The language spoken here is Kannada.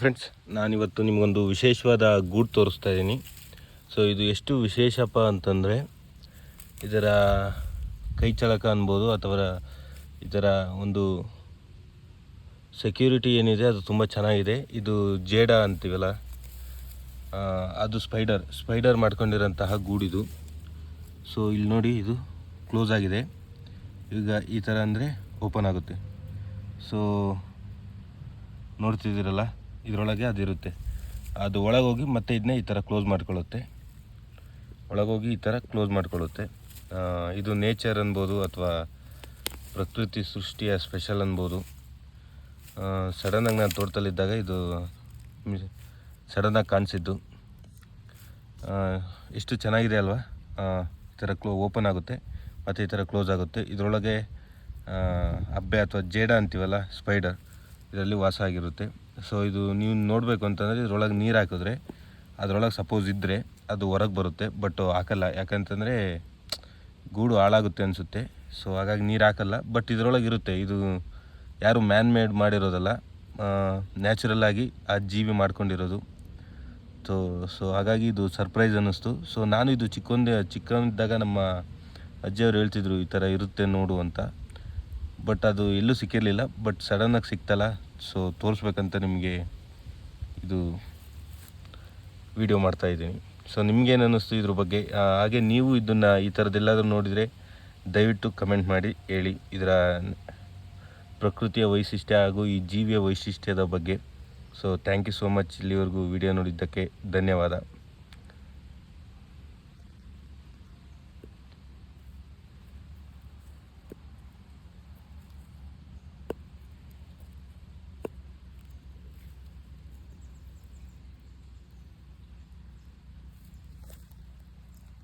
ಫ್ರೆಂಡ್ಸ್ ನಾನಿವತ್ತು ನಿಮಗೊಂದು ವಿಶೇಷವಾದ ಗೂಡು ತೋರಿಸ್ತಾ ಇದ್ದೀನಿ. ಸೊ ಇದು ಎಷ್ಟು ವಿಶೇಷಪ್ಪ ಅಂತಂದರೆ, ಇದರ ಕೈ ಚಳಕ ಅನ್ಬೋದು ಅಥವಾ ಇದರ ಒಂದು ಸೆಕ್ಯೂರಿಟಿ ಏನಿದೆ, ಅದು ತುಂಬ ಚೆನ್ನಾಗಿದೆ. ಇದು ಜೇಡ ಅಂತೀವಲ್ಲ ಅದು ಸ್ಪೈಡರ್ ಸ್ಪೈಡರ್ ಮಾಡ್ಕೊಂಡಿರೋಂತಹ ಗೂಡಿದು ಸೊ ಇಲ್ಲಿ ನೋಡಿ, ಇದು ಕ್ಲೋಸ್ ಆಗಿದೆ. ಈಗ ಈ ಥರ ಅಂದರೆ ಓಪನ್ ಆಗುತ್ತೆ. ಸೊ ನೋಡ್ತಿದ್ದೀರಲ್ಲ? ಇದರೊಳಗೆ ಅದಿರುತ್ತೆ. ಅದು ಒಳಗೋಗಿ ಮತ್ತೆ ಇದನ್ನೇ ಈ ಥರ ಕ್ಲೋಸ್ ಮಾಡ್ಕೊಳ್ಳುತ್ತೆ. ಒಳಗೋಗಿ ಈ ಥರ ಕ್ಲೋಸ್ ಮಾಡ್ಕೊಳ್ಳುತ್ತೆ. ಇದು ನೇಚರ್ ಅನ್ಬೋದು ಅಥವಾ ಪ್ರಕೃತಿ ಸೃಷ್ಟಿಯ ಸ್ಪೆಷಲ್ ಅನ್ಬೋದು. ಸಡನ್ನಾಗಿ ನಾನು ತೋಟದಲ್ಲಿದ್ದಾಗ ಇದು ಸಡನ್ನಾಗಿ ಕಾಣಿಸಿದ್ದು. ಇಷ್ಟು ಚೆನ್ನಾಗಿದೆ ಅಲ್ವಾ? ಈ ಥರ ಕ್ಲೋ ಓಪನ್ ಆಗುತ್ತೆ. ಮತ್ತು ಈ ಥರ ಕ್ಲೋಸ್ ಆಗುತ್ತೆ. ಇದರೊಳಗೆ ಅಬ್ಬೆ ಅಥವಾ ಜೇಡ ಅಂತೀವಲ್ಲ ಸ್ಪೈಡರ್ ಇದರಲ್ಲಿ ವಾಸ ಆಗಿರುತ್ತೆ. ಸೊ ಇದು ನೀವು ನೋಡಬೇಕು ಅಂತಂದರೆ ಇದರೊಳಗೆ ನೀರು ಹಾಕಿದ್ರೆ, ಅದರೊಳಗೆ ಸಪೋಸ್ ಇದ್ದರೆ ಅದು ಹೊರಗೆ ಬರುತ್ತೆ ಬಟ್ ಹಾಕಲ್ಲ. ಯಾಕಂತಂದರೆ ಗೂಡು ಹಾಳಾಗುತ್ತೆ ಅನಿಸುತ್ತೆ. ಸೊ ಹಾಗಾಗಿ ನೀರು ಹಾಕಲ್ಲ. ಬಟ್ ಇದರೊಳಗೆ ಇರುತ್ತೆ. ಇದು ಯಾರು ಮ್ಯಾನ್ ಮೇಡ್ ಮಾಡಿರೋದಲ್ಲ ನ್ಯಾಚುರಲ್ ಆಗಿ ಆ ಜೀವಿ ಮಾಡ್ಕೊಂಡಿರೋದು. ಸೊ ಸೊ ಹಾಗಾಗಿ ಇದು ಸರ್ಪ್ರೈಸ್ ಅನ್ನಿಸ್ತು. ಸೊ ನಾನು ಇದು ಚಿಕ್ಕೊಂದೇ ಚಿಕ್ಕಂದಿದ್ದಾಗ ನಮ್ಮ ಅಜ್ಜಿಯವರು ಹೇಳ್ತಿದ್ರು ಈ ಥರ ಇರುತ್ತೆ ನೋಡು ಅಂತ. ಬಟ್ ಅದು ಎಲ್ಲೂ ಸಿಕ್ಕಿರಲಿಲ್ಲ. ಬಟ್ ಸಡನ್ನಾಗಿ ಸಿಕ್ತಲ್ಲ. ಸೊ ತೋರಿಸ್ಬೇಕಂತ ನಿಮಗೆ ಇದು ವಿಡಿಯೋ ಮಾಡ್ತಾ ಇದ್ದೀನಿ. ಸೊ ನಿಮಗೇನು ಅನ್ನಿಸ್ತು ಇದ್ರ ಬಗ್ಗೆ? ಹಾಗೆ ನೀವು ಇದನ್ನು ಈ ಥರದ್ದೆಲ್ಲಾದರೂ ನೋಡಿದರೆ ದಯವಿಟ್ಟು ಕಮೆಂಟ್ ಮಾಡಿ, ಹೇಳಿ. ಇದರ ಪ್ರಕೃತಿಯ ವೈಶಿಷ್ಟ್ಯ ಹಾಗೂ ಈ ಜೀವಿಯ ವೈಶಿಷ್ಟ್ಯದ ಬಗ್ಗೆ. So thank you so much ಇಲ್ಲಿವರೆಗೂ ವಿಡಿಯೋ ನೋಡಿದ್ದಕ್ಕೆ. ಧನ್ಯವಾದ.